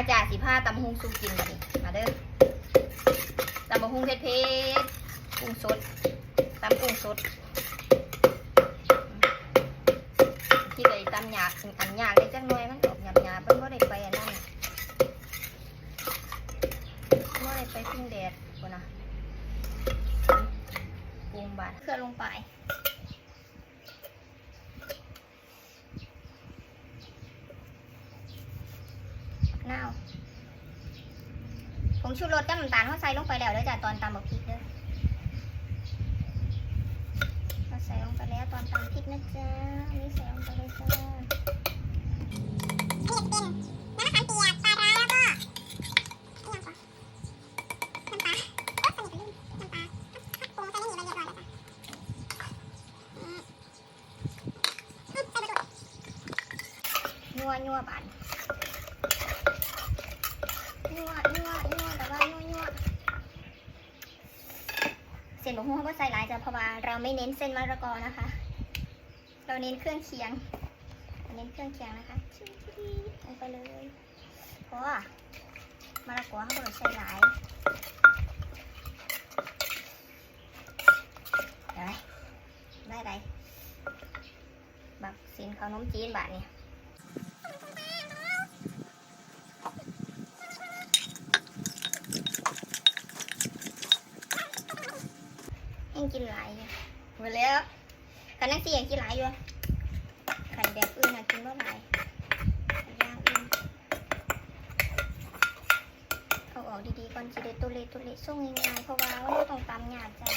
มาจากสิผ้าตำหุงสุกินมาดิมาเด้อตำบะฮุงเผ็ดเผ็ดๆกุ้งสดตำกุ้งสดที่เลยตำหยาบอันหยาบเลยจังหน่อยมันออกหยาบหยาบมันก็ได้ไปอันนั้นก็ได้ไปพึ่งแดดกูนะปรุงบาดเคลื่อนลงไป นาวผง ชูรสกับน้ำตาลเขาใส่ลงไปแล้วเด้อจ้ะตอนตำบักพริกเด้อเราใส่ลงไปแล้วตอนตำพริกนะจ๊ะนี่ใส่ลงไปเลยจ้านี่จะเป็นน้ำมะขามเปียกปลาร้าแล้วก็นี่ยังก่อนน้ำปลาสนิทลืมน้ำปลาปรุงใส่ไม่มีใบเรียบร้อยแล้วนัวบานนัวนัวนัวแต่ว่านัวนัว เส้นบะฮุ้งเขาก็ใส่หลายจ้ะเพราะว่าเราไม่เน้นเส้นมะละกอนะคะ เราเน้นเครื่องเคียง เน้นเครื่องเคียงนะคะชิ้นลงไปเลย เพราะว่ามะละกอเขาก็ใส่หลายได้ได้ได้บักสินขนมจีนบาทนี่ย งกินหลายอยู่หมดแล้วขันนักสี่ยังกินหลายอยู่ขันแบบอื่นนะกินบ่หลายย่างอื่นเอาออกดีๆก่อนสิได้ตัวเลตัวเลส่งง่ายๆเพราะว่าเราต้องตำยากจ้ะ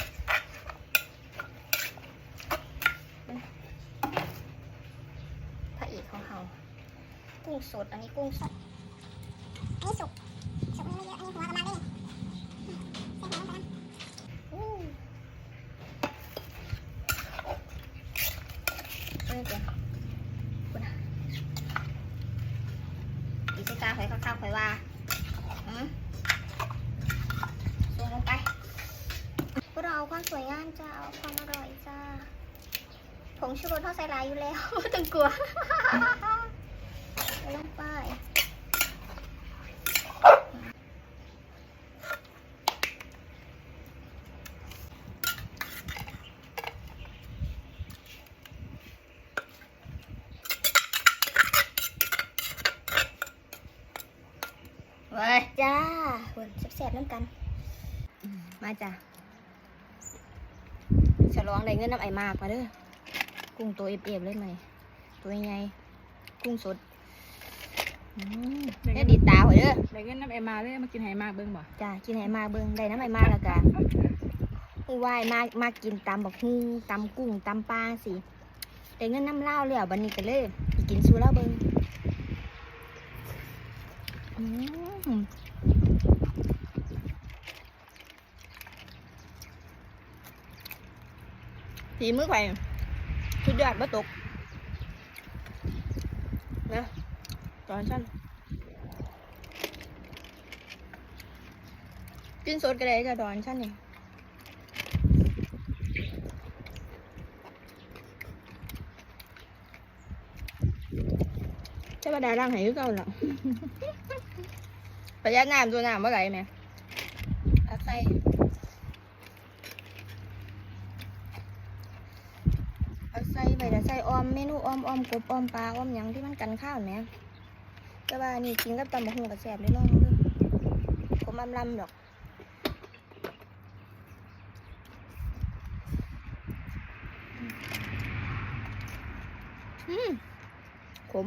อืมพระเอกของเขากุ้งสดอันนี้กุ้งสดอันนี้สุกสุก อีสิกาหอยข้าวๆหอยว่าอืมส่งลงไปพวกเราเอาความสวยงามจ้าเอาความอร่อยจ้าผงชูรสเท่าใส่ลายอยู่แล้วไม่ต้องกลัว ใส่ลงไป ไว้จ้าคนแซ่บๆน้ำกัน มาจ้าฉลองได้เงินน้ำไอมากมาเด้อกุ้งตัวเอฟๆเลยไหมตัวใหญ่ๆกุ้งสดอืมได้ดีตาหัวเด้อได้เงินน้ำเอมาเลยมากินไหมากเบิ่งบ่จ้ากินไหมาเบิ่งได้น้ำไอมากแล้วกันผู้วายมากมากกินตำบักฮุงตำกุ้งตำปลาสิได้เงินน้ำเหล้าแล้วบันนี้กันเลยไปกินซูแล้วเบิ่ง สีมือไข่สุดยอดบ่ตกนะตอนชั้นกินสดก็ได้จ้ะตอนชั้นนี่จะมาดาร่างห้คือเก่าหรอประหยัดน้ำตัวน้ำเมื่อไหร่แม่อาใส่ เอาใส่ไปแต่ใส่ออมเมนูออมออมกบออมปลาออมหยังที่มันกันข้าวแหม่แต่ว่านี่กินกับตำบักหุ่งกับแซ่บเลยลองดูผมอำลำดอกอืมขม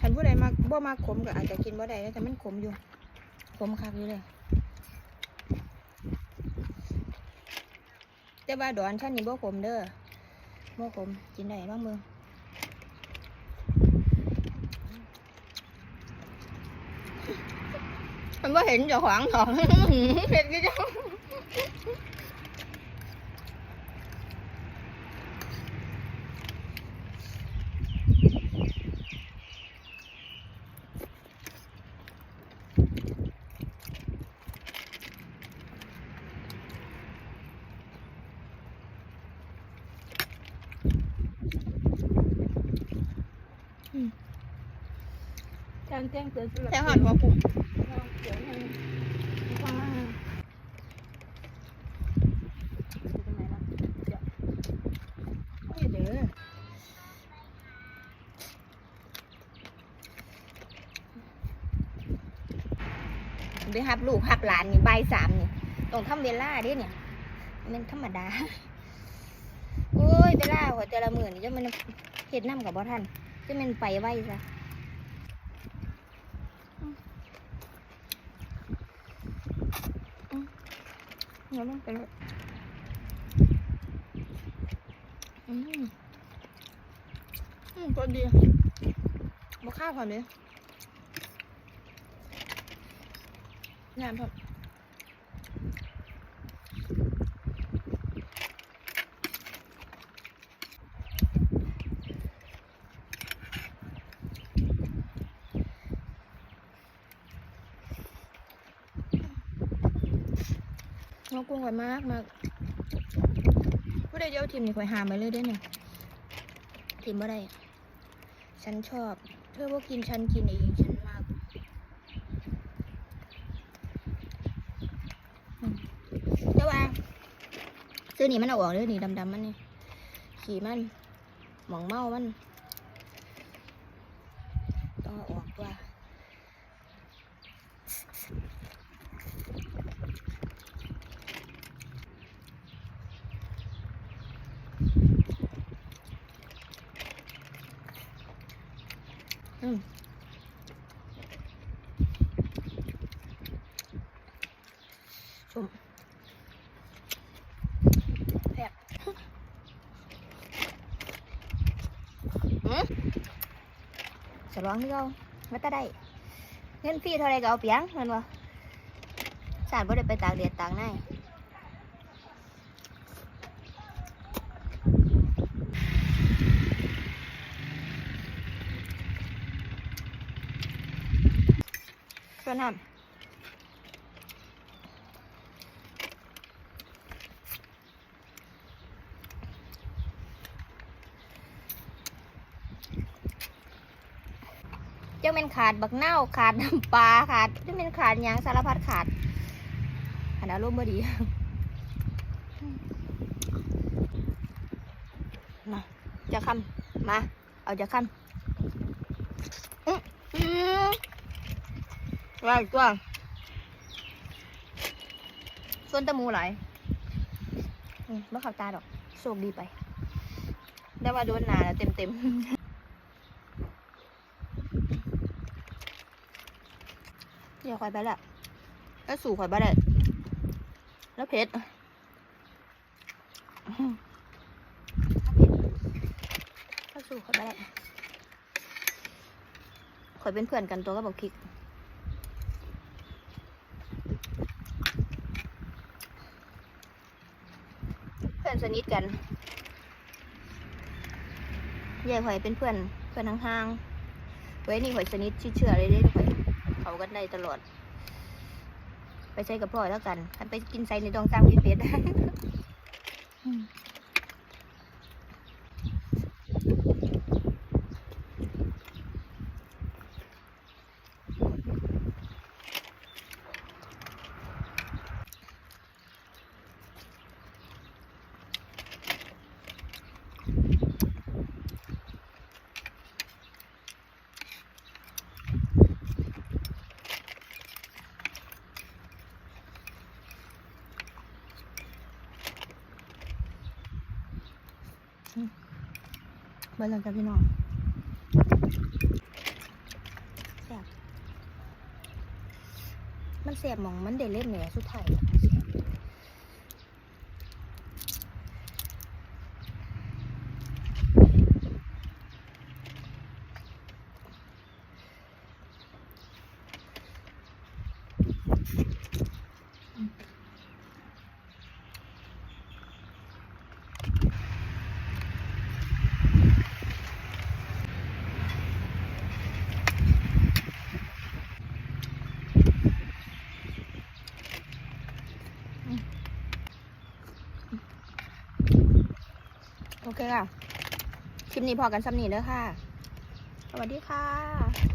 ฉันผู้ใดมาบ่มาขมก็อาจจะกินบ่ได้แต่มันขมอยู่ ขมคักอยู่เลย แต่ว่าดอนฉันนี่บ่ขมเด้อ บ่ขมกินได้บ้างมึง กเห็นกี่จังการแจ้งเตือนสำหรับแค่หอนหัวปุ่มเดี๋ยวให้ว่าอยู่ตรงไหนล่ะเดี๋ยวนี่เด้อไปหับลูกหับหลานนี่ใบายสามนี่ต้องทำเวลาเด้เนี่ยมันธรรมดาโอ้ยเวลาหัวแต่ละมือนี่จะมันเห็ดน้ำกับบ่ทันจะมันไปไวซะอืมอืม เดี๋ยวมันไปเลยอืมอืมก็ดีมาข้าวพอไหมงานพอน้ องกุ้งไว้มากมากผู้ใดเดียวทีมนี่ข่อยหามไปเลยได้อเนี่ยทีมบ่ได้ฉันชอบ เธอว่ากินฉันกินเองฉันมากอืมแต่ว่าซื้อนี่มันเอาออกเลยนี่ดำๆมันนี่ขี่มันหมองเมามัน ต้องเอาออกตัวอืมชมแซ่บอืมส ลองที่เราไม่ต้ได้เงินฟรีเท่าไรก็เอาเปียงเห็นบ่สารบ่ได้ไปตากแดดตากในส่วนน้ำ เป็นขาดบักเน่าขาดน้ำปลาขาดเจ้าเป็นขาดยังสารพัดขาดอันอารมณ์บ่ดีมาจะคำมา เอาจะคำอื้ออื้อว่ากตัวส่วนตะมูไหลายอืมบ่ขับตาดอกโชคดีไป ได้ว่าโดนนาแล้วเต็มเต็ม สียวข่อยไปละแล้วสู่ข่อยบ่ได้แล้วเพชรอื้าสู่ข่อยบ่ได้ข่อยเป็นเพื่อนกันตัวก็บอกพิกเพื่อนสนิทกันยายข่อยเป็นเพื่อนเพื่อนห่างๆไว้นี่ข่อยสนิทเชื่อๆเลยเด้ข่อย เขากันได้ตลอด ไปใช้กับพ่อแล้วกันคันไปกินไซในดองตามกินเป็ด เบิ่งกันกับพี่น้องแสบมันแสบมองมันเด็ดเล่นเนี่ยสุดท้าย เคค่ะ คลิปนี้พอกันสำนีเด้อค่ะ สวัสดีค่ะ